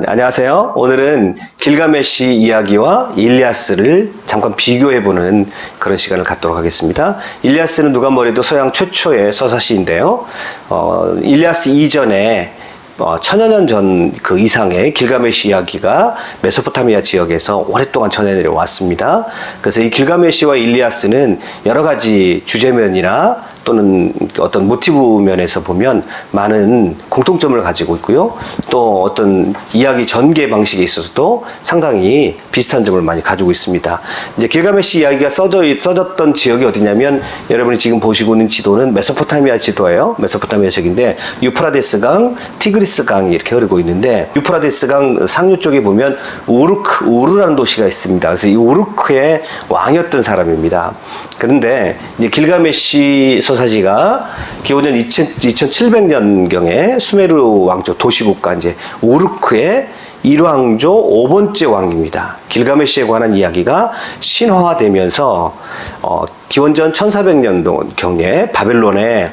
네, 안녕하세요. 오늘은 길가메시 이야기와 일리아스를 잠깐 비교해보는 그런 시간을 갖도록 하겠습니다. 일리아스는 누가 뭐래도 서양 최초의 서사시인데요. 어, 일리아스 이전에 어, 천여 년 전 그 이상의 길가메시 이야기가 메소포타미아 지역에서 오랫동안 전해내려 왔습니다. 그래서 이 길가메시와 일리아스는 여러 가지 주제면이나 또는 어떤 모티브 면에서 보면 많은 공통점을 가지고 있고요. 또 어떤 이야기 전개 방식에 있어서도 상당히 비슷한 점을 많이 가지고 있습니다. 이제 길가메시 이야기가 써져, 써졌던 지역이 어디냐면 여러분이 지금 보시고 있는 지도는 메소포타미아 지도예요. 메소포타미아 지역인데 유프라데스 강, 티그리스 강이 이렇게 흐르고 있는데 유프라데스 강 상류 쪽에 보면 우르크, 우르라는 도시가 있습니다. 그래서 이 우르크의 왕이었던 사람입니다. 그런데 이제 길가메시 소사지가 기원전 2700년경에 수메르 왕조 도시국가 이제 우르크의 일왕조 5번째 왕입니다. 길가메시에 관한 이야기가 신화화되면서 어, 기원전 1400년도 경에 바벨론의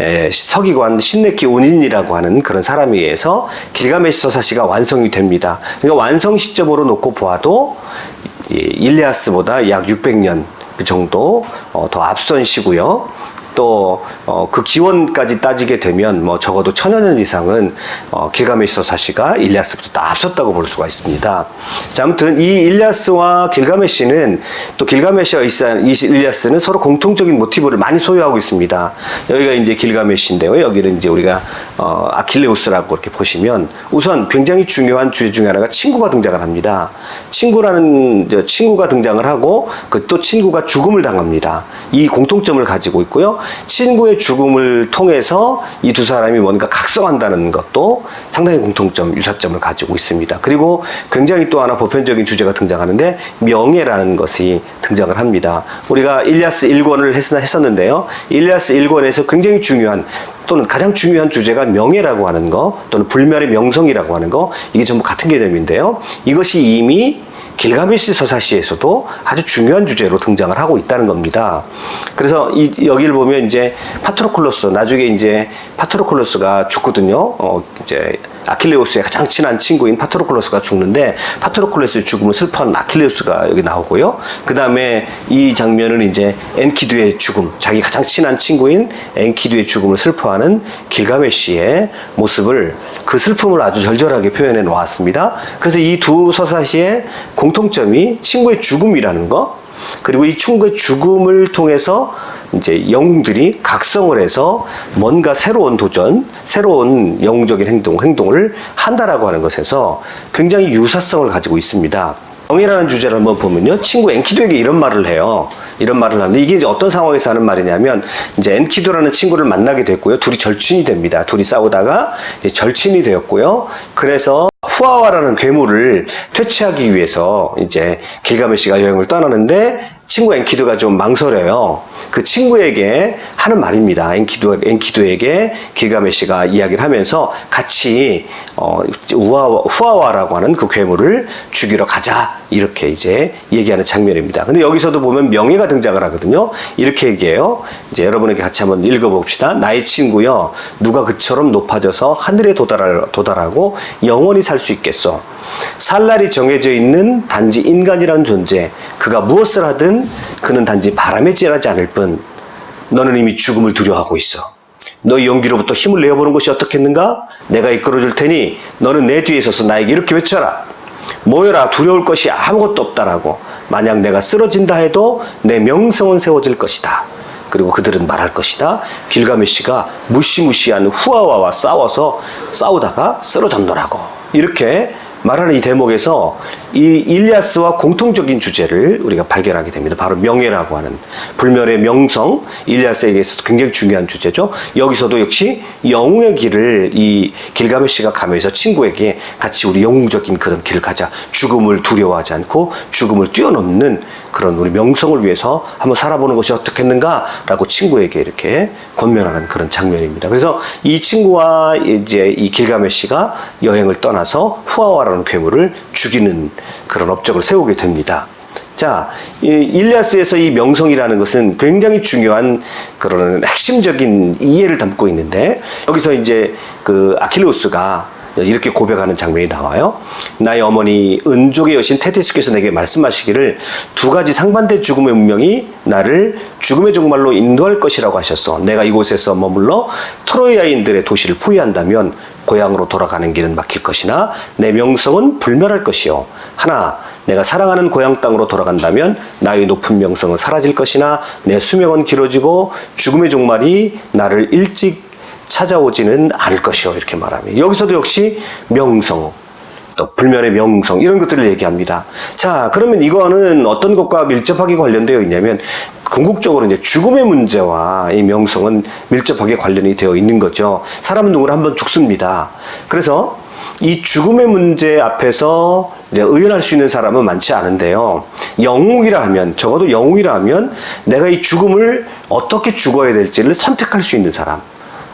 에, 서기관 신네키 운인이라고 하는 그런 사람에 의해서 길가메시 서사시가 완성이 됩니다. 그러니까 완성 시점으로 놓고 보아도 이 일리아스보다 약 600년 그 정도 어, 더 앞선 시고요. 또 그 기원까지 따지게 되면 뭐 적어도 천여 년 이상은 어, 길가메시 서사시가 일리아스보다 앞섰다고 볼 수가 있습니다. 자, 아무튼 이 일리아스와 길가메시는 또 길가메시와 일리아스는 서로 공통적인 모티브를 많이 소유하고 있습니다. 여기가 이제 길가메시인데요. 여기는 이제 우리가 어, 아킬레우스라고 이렇게 보시면 우선 굉장히 중요한 주제 중에 하나가 친구가 등장을 합니다. 친구라는 저 친구가 등장을 하고 그 또 친구가 죽음을 당합니다. 이 공통점을 가지고 있고요. 친구의 죽음을 통해서 이 두 사람이 뭔가 각성한다는 것도 상당히 공통점, 유사점을 가지고 있습니다. 그리고 굉장히 또 하나 보편적인 주제가 등장하는데 명예라는 것이 등장을 합니다. 우리가 일리아스 1권을 했었는데요. 일리아스 1권에서 굉장히 중요한 또는 가장 중요한 주제가 명예라고 하는 거 또는 불멸의 명성이라고 하는 거 이게 전부 같은 개념인데요. 이것이 이미 길가메시 서사시에서도 아주 중요한 주제로 등장을 하고 있다는 겁니다. 그래서 이, 여기를 보면 이제 파트로클로스 나중에 이제 파트로클로스가 죽거든요. 어, 이제 아킬레우스의 가장 친한 친구인 파트로클로스가 죽는데 파트로클로스의 죽음을 슬퍼하는 아킬레우스가 여기 나오고요. 그 다음에 이 장면은 이제 엔키두의 죽음, 자기 가장 친한 친구인 엔키두의 죽음을 슬퍼하는 길가메시의 모습을 그 슬픔을 아주 절절하게 표현해 놓았습니다. 그래서 이 두 서사시의 공통점이 친구의 죽음이라는 거, 그리고 이 친구의 죽음을 통해서 이제 영웅들이 각성을 해서 뭔가 새로운 도전, 새로운 영웅적인 행동, 행동을 한다라고 하는 것에서 굉장히 유사성을 가지고 있습니다. 명예라는 주제를 한번 보면요. 친구 엔키두에게 이런 말을 해요. 이런 말을 하는데 이게 이제 어떤 상황에서 하는 말이냐면 이제 엔키두라는 친구를 만나게 됐고요. 둘이 절친이 됩니다. 둘이 싸우다가 이제 절친이 되었고요. 그래서 후아와라는 괴물을 퇴치하기 위해서 이제 길가메시가 여행을 떠나는데 친구 엔키두가 좀 망설여요. 그 친구에게 하는 말입니다. 엔키두, 엔키두에게 길가메시가 이야기를 하면서 같이 어, 우아와, 후아와라고 하는 그 괴물을 죽이러 가자. 이렇게 이제 얘기하는 장면입니다. 근데 여기서도 보면 명예가 등장을 하거든요. 이렇게 얘기해요. 이제 여러분에게 같이 한번 읽어봅시다. 나의 친구여, 누가 그처럼 높아져서 하늘에 도달할, 도달하고 영원히 살 수 있겠어. 살 날이 정해져 있는 단지 인간이라는 존재. 그가 무엇을 하든 그는 단지 바람에 지나지 않을 뿐. 너는 이미 죽음을 두려워하고 있어. 너의 용기로부터 힘을 내어보는 것이 어떻겠는가? 내가 이끌어줄 테니 너는 내 뒤에 서서 나에게 이렇게 외쳐라. 모여라 두려울 것이 아무것도 없다라고. 만약 내가 쓰러진다 해도 내 명성은 세워질 것이다. 그리고 그들은 말할 것이다. 길가메시가 무시무시한 후아와와 싸워서 싸우다가 쓰러졌노라고. 이렇게 말하는 이 대목에서 이 일리아스와 공통적인 주제를 우리가 발견하게 됩니다. 바로 명예라고 하는 불멸의 명성, 일리아스에게 있어서 굉장히 중요한 주제죠. 여기서도 역시 영웅의 길을 이 길가메시가 가면서 친구에게 같이 우리 영웅적인 그런 길을 가자. 죽음을 두려워하지 않고 죽음을 뛰어넘는 그런 우리 명성을 위해서 한번 살아보는 것이 어떻겠는가라고 친구에게 이렇게 권면하는 그런 장면입니다. 그래서 이 친구와 이제 이 길가메시가 여행을 떠나서 후아와라는 괴물을 죽이는 그런 업적을 세우게 됩니다. 자, 이 일리아스에서 이 명성이라는 것은 굉장히 중요한 그런 핵심적인 이해를 담고 있는데 여기서 이제 그 아킬레우스가 이렇게 고백하는 장면이 나와요. 나의 어머니 은족의 여신 테티스께서 내게 말씀하시기를 두 가지 상반된 죽음의 운명이 나를 죽음의 종말로 인도할 것이라고 하셨어. 내가 이곳에서 머물러 트로이아인들의 도시를 포위한다면 고향으로 돌아가는 길은 막힐 것이나 내 명성은 불멸할 것이요. 하나 내가 사랑하는 고향 땅으로 돌아간다면 나의 높은 명성은 사라질 것이나 내 수명은 길어지고 죽음의 종말이 나를 일찍 찾아오지는 않을 것이요 이렇게 말합니다. 여기서도 역시 명성, 또 불멸의 명성 이런 것들을 얘기합니다. 자, 그러면 이거는 어떤 것과 밀접하게 관련되어 있냐면 궁극적으로 이제 죽음의 문제와 이 명성은 밀접하게 관련이 되어 있는 거죠. 사람은 누구나 한번 죽습니다. 그래서 이 죽음의 문제 앞에서 이제 의연할 수 있는 사람은 많지 않은데요. 영웅이라 하면 적어도 영웅이라 하면 내가 이 죽음을 어떻게 죽어야 될지를 선택할 수 있는 사람.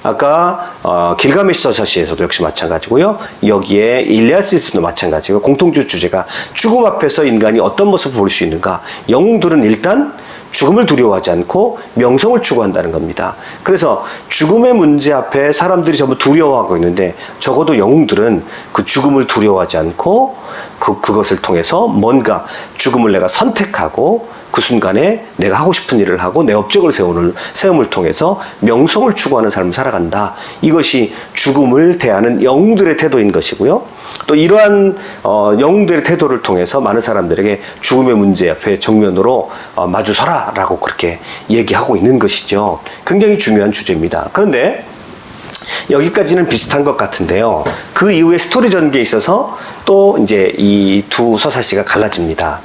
아까 어, 길가메시 서사시에서도 역시 마찬가지고요. 여기에 일리아스에서도 마찬가지고 공통주 주제가 죽음 앞에서 인간이 어떤 모습을 볼수 있는가. 영웅들은 일단 죽음을 두려워하지 않고 명성을 추구한다는 겁니다. 그래서 죽음의 문제 앞에 사람들이 전부 두려워하고 있는데 적어도 영웅들은 그 죽음을 두려워하지 않고 그, 그것을 통해서 뭔가 죽음을 내가 선택하고 그 순간에 내가 하고 싶은 일을 하고 내 업적을 세우는 세움을 통해서 명성을 추구하는 삶을 살아간다. 이것이 죽음을 대하는 영웅들의 태도인 것이고요. 또 이러한 어, 영웅들의 태도를 통해서 많은 사람들에게 죽음의 문제 앞에 정면으로 어, 마주서라라고 그렇게 얘기하고 있는 것이죠. 굉장히 중요한 주제입니다. 그런데 여기까지는 비슷한 것 같은데요. 그 이후에 스토리 전개에 있어서 또 이제 이 두 서사시가 갈라집니다.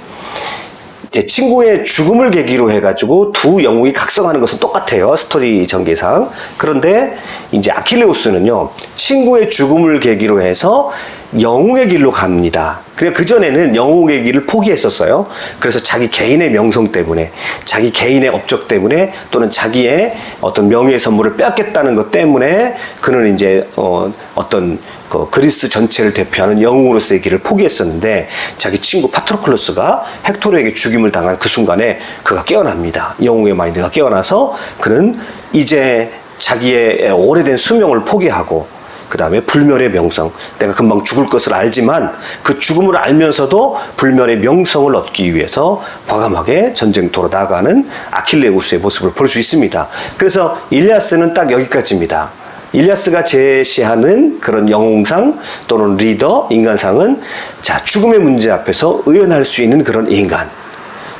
이제 친구의 죽음을 계기로 해가지고 두 영웅이 각성하는 것은 똑같아요. 스토리 전개상. 그런데 이제 아킬레우스는요, 친구의 죽음을 계기로 해서 영웅의 길로 갑니다. 그냥 그전에는 영웅의 길을 포기했었어요. 그래서 자기 개인의 명성 때문에, 자기 개인의 업적 때문에, 또는 자기의 어떤 명예 선물을 빼앗겠다는 것 때문에 그는 이제 어, 어떤 그 그리스 전체를 대표하는 영웅으로서의 길을 포기했었는데 자기 친구 파트로클로스가 헥토르에게 죽임을 당한 그 순간에 그가 깨어납니다. 영웅의 마인드가 깨어나서 그는 이제 자기의 오래된 수명을 포기하고 그 다음에 불멸의 명성. 내가 금방 죽을 것을 알지만 그 죽음을 알면서도 불멸의 명성을 얻기 위해서 과감하게 전쟁터로 나가는 아킬레우스의 모습을 볼 수 있습니다. 그래서 일리아스는 딱 여기까지입니다. 일리아스가 제시하는 그런 영웅상 또는 리더, 인간상은 자, 죽음의 문제 앞에서 의연할 수 있는 그런 인간.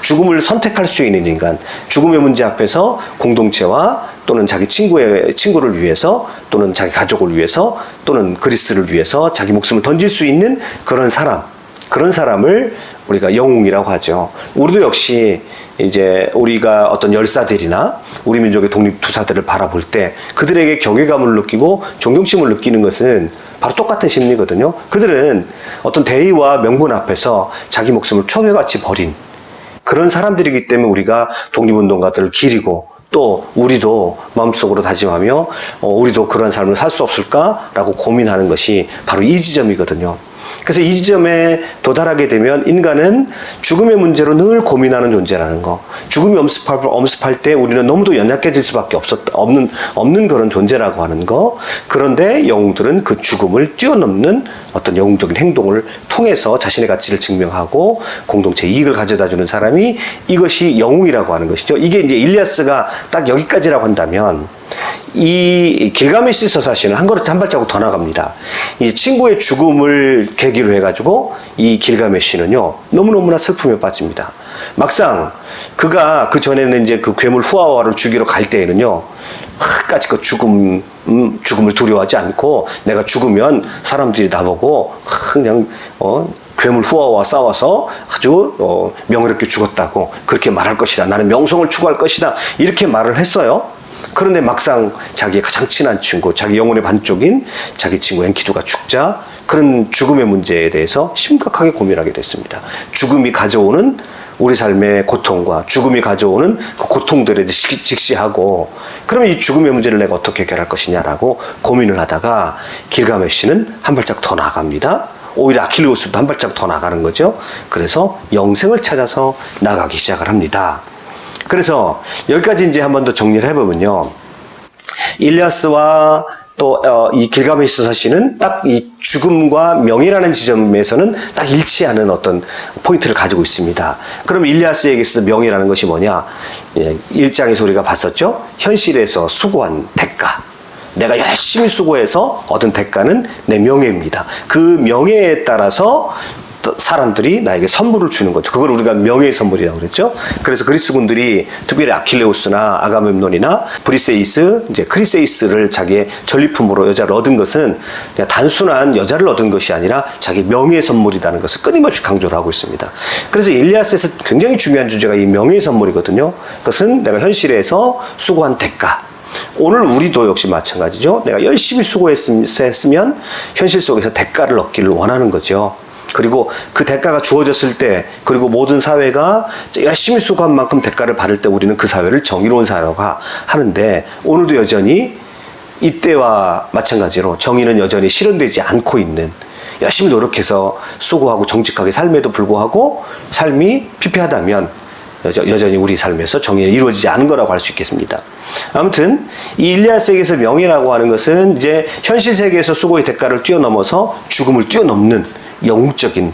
죽음을 선택할 수 있는 인간, 죽음의 문제 앞에서 공동체와 또는 자기 친구의 친구를 위해서 또는 자기 가족을 위해서 또는 그리스를 위해서 자기 목숨을 던질 수 있는 그런 사람, 그런 사람을 우리가 영웅이라고 하죠. 우리도 역시 이제 우리가 어떤 열사들이나 우리 민족의 독립투사들을 바라볼 때 그들에게 경외감을 느끼고 존경심을 느끼는 것은 바로 똑같은 심리거든요. 그들은 어떤 대의와 명분 앞에서 자기 목숨을 초회같이 버린 그런 사람들이기 때문에 우리가 독립운동가들을 기리고 또 우리도 마음속으로 다짐하며 어, 우리도 그런 삶을 살 수 없을까라고 고민하는 것이 바로 이 지점이거든요. 그래서 이 지점에 도달하게 되면 인간은 죽음의 문제로 늘 고민하는 존재라는 거. 죽음이 엄습할, 엄습할 때 우리는 너무도 연약해질 수밖에 없었, 없는, 없는 그런 존재라고 하는 거. 그런데 영웅들은 그 죽음을 뛰어넘는 어떤 영웅적인 행동을 통해서 자신의 가치를 증명하고 공동체 이익을 가져다 주는 사람이 이것이 영웅이라고 하는 것이죠. 이게 이제 일리아스가 딱 여기까지라고 한다면 이 길가메시 서사시는 한 걸음 한 발자국 더 나갑니다. 이 친구의 죽음을 계기로 해가지고 이 길가메시는요 너무너무나 슬픔에 빠집니다. 막상 그가 그 전에는 이제 그 괴물 후아와를 죽이러 갈 때에는요 끝까지 그 죽음 음, 죽음을 두려워하지 않고 내가 죽으면 사람들이 나보고 그냥 어 괴물 후아와 싸워서 아주 어, 명예롭게 죽었다고 그렇게 말할 것이다. 나는 명성을 추구할 것이다. 이렇게 말을 했어요. 그런데 막상 자기의 가장 친한 친구, 자기 영혼의 반쪽인 자기 친구 엔키두가 죽자 그런 죽음의 문제에 대해서 심각하게 고민하게 됐습니다. 죽음이 가져오는 우리 삶의 고통과 죽음이 가져오는 그 고통들에 직시하고 그러면 이 죽음의 문제를 내가 어떻게 해결할 것이냐라고 고민을 하다가 길가메시는 한 발짝 더 나갑니다. 오히려 아킬레우스도 한 발짝 더 나가는 거죠. 그래서 영생을 찾아서 나가기 시작을 합니다. 그래서 여기까지 이제 한 번 더 정리를 해보면요. 일리아스와 또이 길가메시 서시는 딱 이 죽음과 명예라는 지점에서는 딱 일치하는 어떤 포인트를 가지고 있습니다. 그럼 일리아스에게 있어서 명예라는 것이 뭐냐? 예, 일장에서 우리가 봤었죠. 현실에서 수고한 대가. 내가 열심히 수고해서 얻은 대가는 내 명예입니다. 그 명예에 따라서 또 사람들이 나에게 선물을 주는 거죠. 그걸 우리가 명예의 선물이라고 그랬죠. 그래서 그리스 군들이 특별히 아킬레우스나 아가멤논이나 브리세이스, 이제 크리세이스를 자기의 전리품으로 여자를 얻은 것은 단순한 여자를 얻은 것이 아니라 자기 명예의 선물이라는 것을 끊임없이 강조를 하고 있습니다. 그래서 일리아스에서 굉장히 중요한 주제가 이 명예의 선물이거든요. 그것은 내가 현실에서 수고한 대가, 오늘 우리도 역시 마찬가지죠. 내가 열심히 수고했으면 현실 속에서 대가를 얻기를 원하는 거죠. 그리고 그 대가가 주어졌을 때, 그리고 모든 사회가 열심히 수고한 만큼 대가를 받을 때 우리는 그 사회를 정의로운 사회라고 하는데, 오늘도 여전히 이때와 마찬가지로 정의는 여전히 실현되지 않고 있는 열심히 노력해서 수고하고 정직하게 삶에도 불구하고 삶이 피폐하다면 여전- 여전히 우리 삶에서 정의는 이루어지지 않은 거라고 할 수 있겠습니다. 아무튼 이 일리아스에게서 명예라고 하는 것은 이제 현실 세계에서 수고의 대가를 뛰어넘어서 죽음을 뛰어넘는 영웅적인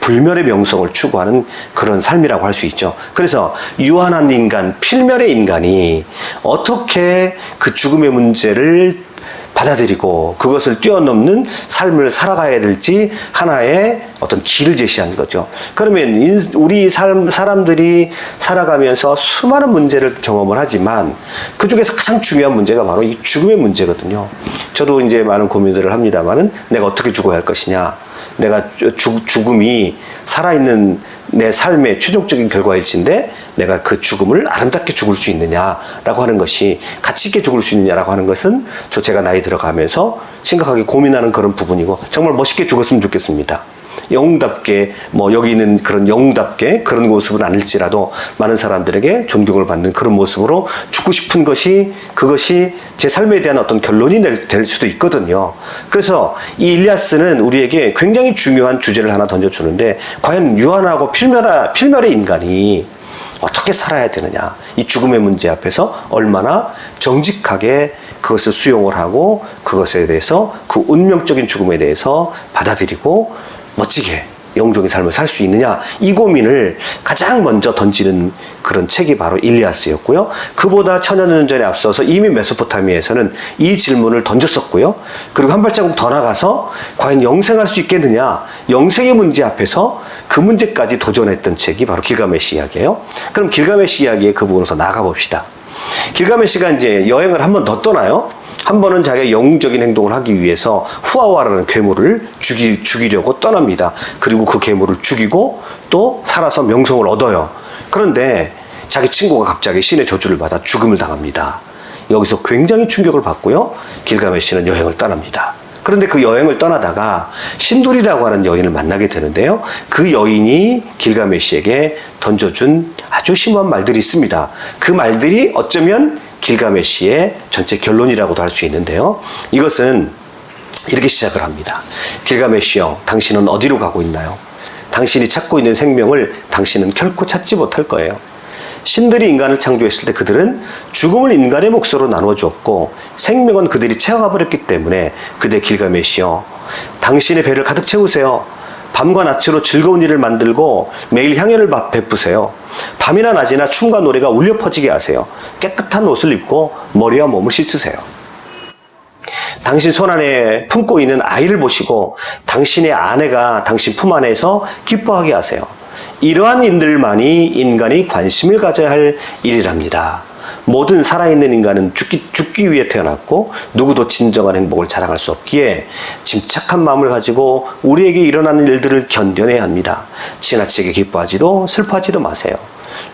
불멸의 명성을 추구하는 그런 삶이라고 할 수 있죠. 그래서 유한한 인간, 필멸의 인간이 어떻게 그 죽음의 문제를 받아들이고 그것을 뛰어넘는 삶을 살아가야 될지 하나의 어떤 길을 제시한 거죠. 그러면 인- 우리 삶, 사람들이 살아가면서 수많은 문제를 경험을 하지만 그 중에서 가장 중요한 문제가 바로 이 죽음의 문제거든요. 저도 이제 많은 고민들을 합니다만은 내가 어떻게 죽어야 할 것이냐. 내가 죽, 죽음이 살아있는 내 삶의 최종적인 결과일진데 내가 그 죽음을 아름답게 죽을 수 있느냐라고 하는 것이 가치 있게 죽을 수 있느냐라고 하는 것은 저 제가 나이 들어가면서 심각하게 고민하는 그런 부분이고 정말 멋있게 죽었으면 좋겠습니다. 영웅답게 뭐 여기 있는 그런 영웅답게 그런 모습은 아닐지라도 많은 사람들에게 존경을 받는 그런 모습으로 죽고 싶은 것이 그것이 제 삶에 대한 어떤 결론이 될, 될 수도 있거든요. 그래서 이 일리아스는 우리에게 굉장히 중요한 주제를 하나 던져주는데 과연 유한하고 필멸하, 필멸의 인간이 어떻게 살아야 되느냐. 이 죽음의 문제 앞에서 얼마나 정직하게 그것을 수용을 하고 그것에 대해서 그 운명적인 죽음에 대해서 받아들이고 멋지게 영적인 삶을 살 수 있느냐 이 고민을 가장 먼저 던지는 그런 책이 바로 일리아스였고요. 그보다 천여 년 전에 앞서서 이미 메소포타미아에서는 이 질문을 던졌었고요. 그리고 한 발자국 더 나가서 과연 영생할 수 있겠느냐 영생의 문제 앞에서 그 문제까지 도전했던 책이 바로 길가메시 이야기예요. 그럼 길가메시 이야기의 그 부분에서 나가 봅시다. 길가메시가 이제 여행을 한 번 더 떠나요. 한 번은 자기가 영웅적인 행동을 하기 위해서 후아와라는 괴물을 죽이, 죽이려고 떠납니다. 그리고 그 괴물을 죽이고 또 살아서 명성을 얻어요. 그런데 자기 친구가 갑자기 신의 저주를 받아 죽음을 당합니다. 여기서 굉장히 충격을 받고요. 길가메시는 여행을 떠납니다. 그런데 그 여행을 떠나다가 신돌이라고 하는 여인을 만나게 되는데요. 그 여인이 길가메시에게 던져준 아주 심한 말들이 있습니다. 그 말들이 어쩌면 길가메시의 전체 결론이라고도 할 수 있는데요. 이것은 이렇게 시작을 합니다. 길가메시여, 당신은 어디로 가고 있나요? 당신이 찾고 있는 생명을 당신은 결코 찾지 못할 거예요. 신들이 인간을 창조했을 때 그들은 죽음을 인간의 몫으로 나누어 주었고 생명은 그들이 채워가 버렸기 때문에 그대 길가메시여 당신의 배를 가득 채우세요. 밤과 낮으로 즐거운 일을 만들고 매일 향연을 바- 베푸세요. 밤이나 낮이나 춤과 노래가 울려 퍼지게 하세요. 깨끗한 옷을 입고 머리와 몸을 씻으세요. 당신 손 안에 품고 있는 아이를 보시고 당신의 아내가 당신 품 안에서 기뻐하게 하세요. 이러한 일들만이 인간이 관심을 가져야 할 일이랍니다. 모든 살아있는 인간은 죽기, 죽기 위해 태어났고 누구도 진정한 행복을 자랑할 수 없기에 침착한 마음을 가지고 우리에게 일어나는 일들을 견뎌내야 합니다. 지나치게 기뻐하지도 슬퍼하지도 마세요.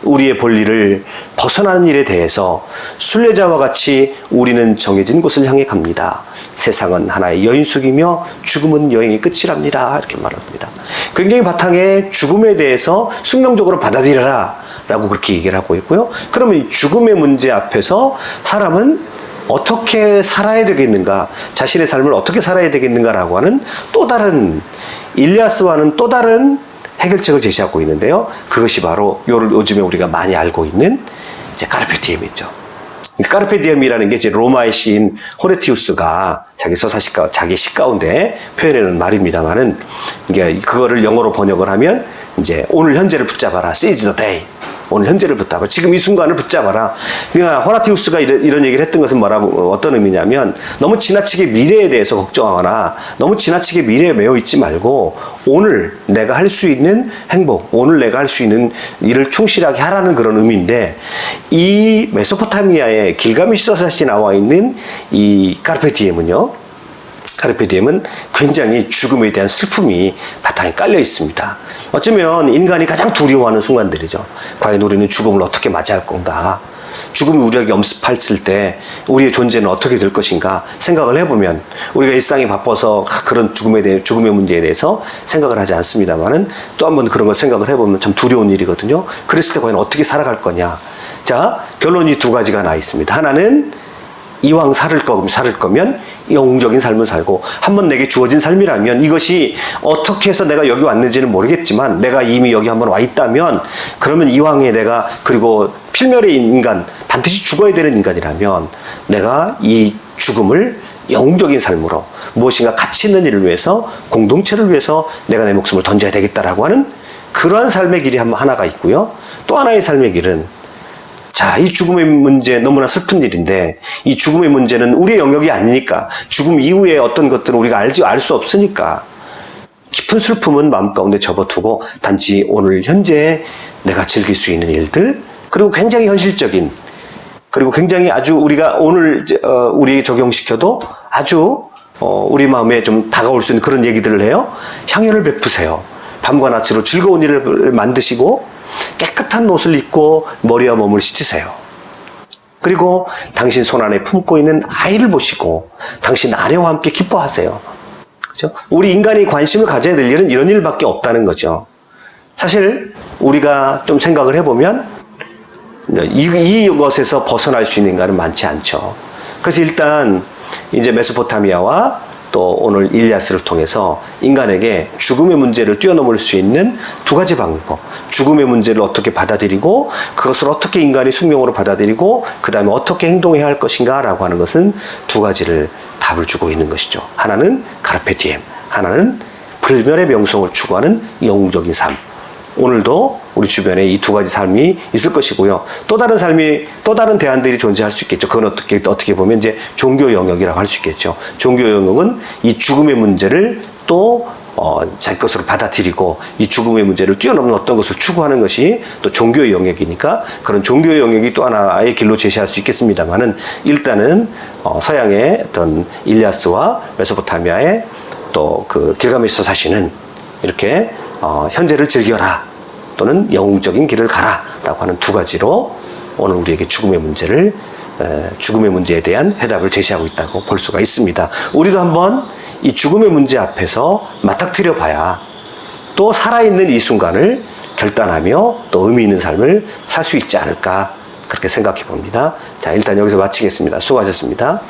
우리의 본리를 벗어나는 일에 대해서 순례자와 같이 우리는 정해진 곳을 향해 갑니다. 세상은 하나의 여인숙이며 죽음은 여행의 끝이랍니다. 이렇게 말합니다. 굉장히 바탕에 죽음에 대해서 숙명적으로 받아들여라. 라고 그렇게 얘기를 하고 있고요. 그러면 이 죽음의 문제 앞에서 사람은 어떻게 살아야 되겠는가, 자신의 삶을 어떻게 살아야 되겠는가라고 하는 또 다른 일리아스와는 또 다른 해결책을 제시하고 있는데요. 그것이 바로 요- 요즘에 우리가 많이 알고 있는 이제 까르페 디엠이죠. 까르페 디엠이라는 게 이제 로마의 시인 호레티우스가 자기 서사시 가 자기 시 가운데 표현하는 말입니다만은 이게 그거를 영어로 번역을 하면 이제 오늘 현재를 붙잡아라. seize the day. 오늘 현재를 붙잡아. 지금 이 순간을 붙잡아라. 그러니까 호라티우스가 이런, 이런 얘기를 했던 것은 뭐라고, 어떤 의미냐면 너무 지나치게 미래에 대해서 걱정하거나 너무 지나치게 미래에 매여 있지 말고 오늘 내가 할 수 있는 행복, 오늘 내가 할 수 있는 일을 충실하게 하라는 그런 의미인데 이 메소포타미아의 길가미시 서사시 나와 있는 이 카르페 디엠은요. 카르페디엠은 굉장히 죽음에 대한 슬픔이 바탕에 깔려 있습니다. 어쩌면 인간이 가장 두려워하는 순간들이죠. 과연 우리는 죽음을 어떻게 맞이할 건가? 죽음이 우리에게 엄습했을 때 우리의 존재는 어떻게 될 것인가 생각을 해보면 우리가 일상이 바빠서 그런 죽음에 대해 죽음의 문제에 대해서 생각을 하지 않습니다만은 또 한번 그런 걸 생각을 해보면 참 두려운 일이거든요. 그랬을 때 과연 어떻게 살아갈 거냐? 자 결론이 두 가지가 나 있습니다. 하나는 이왕 살을 거 살을 거면 영웅적인 삶을 살고 한번 내게 주어진 삶이라면 이것이 어떻게 해서 내가 여기 왔는지는 모르겠지만 내가 이미 여기 한번 와 있다면 그러면 이왕에 내가 그리고 필멸의 인간 반드시 죽어야 되는 인간이라면 내가 이 죽음을 영웅적인 삶으로 무엇인가 가치 있는 일을 위해서 공동체를 위해서 내가 내 목숨을 던져야 되겠다라고 하는 그러한 삶의 길이 한 하나가 있고요. 또 하나의 삶의 길은 자, 이 죽음의 문제 너무나 슬픈 일인데 이 죽음의 문제는 우리의 영역이 아니니까 죽음 이후에 어떤 것들은 우리가 알지 알 수 없으니까 깊은 슬픔은 마음 가운데 접어두고 단지 오늘 현재 내가 즐길 수 있는 일들 그리고 굉장히 현실적인 그리고 굉장히 아주 우리가 오늘 어, 우리에게 적용시켜도 아주 어, 우리 마음에 좀 다가올 수 있는 그런 얘기들을 해요. 향연을 베푸세요. 밤과 낮으로 즐거운 일을 만드시고 깨끗한 옷을 입고 머리와 몸을 씻으세요. 그리고 당신 손 안에 품고 있는 아이를 보시고 당신 아내와 함께 기뻐하세요. 그죠? 우리 인간이 관심을 가져야 될 일은 이런 일밖에 없다는 거죠. 사실 우리가 좀 생각을 해보면 이, 이것에서 벗어날 수 있는 인간은 많지 않죠. 그래서 일단 이제 메소포타미아와 또 오늘 일리아스를 통해서 인간에게 죽음의 문제를 뛰어넘을 수 있는 두 가지 방법. 죽음의 문제를 어떻게 받아들이고 그것을 어떻게 인간이 숙명으로 받아들이고 그 다음에 어떻게 행동해야 할 것인가라고 하는 것은 두 가지를 답을 주고 있는 것이죠. 하나는 카르페 디엠, 하나는 불멸의 명성을 추구하는 영웅적인 삶. 오늘도 우리 주변에 이 두 가지 삶이 있을 것이고요. 또 다른 삶이 또 다른 대안들이 존재할 수 있겠죠. 그건 어떻게 어떻게 보면 이제 종교 영역이라고 할 수 있겠죠. 종교 영역은 이 죽음의 문제를 또 어, 자기 것으로 받아들이고 이 죽음의 문제를 뛰어넘는 어떤 것을 추구하는 것이 또 종교의 영역이니까 그런 종교의 영역이 또 하나의 길로 제시할 수 있겠습니다만은 일단은 어, 서양의 어떤 일리아스와 메소포타미아의 또 그 길가메시서 사시는 이렇게 어, 현재를 즐겨라 또는 영웅적인 길을 가라라고 하는 두 가지로 오늘 우리에게 죽음의 문제를 에, 죽음의 문제에 대한 해답을 제시하고 있다고 볼 수가 있습니다. 우리도 한번 이 죽음의 문제 앞에서 맞닥뜨려 봐야 또 살아있는 이 순간을 결단하며 또 의미 있는 삶을 살 수 있지 않을까 그렇게 생각해 봅니다. 자, 일단 여기서 마치겠습니다. 수고하셨습니다.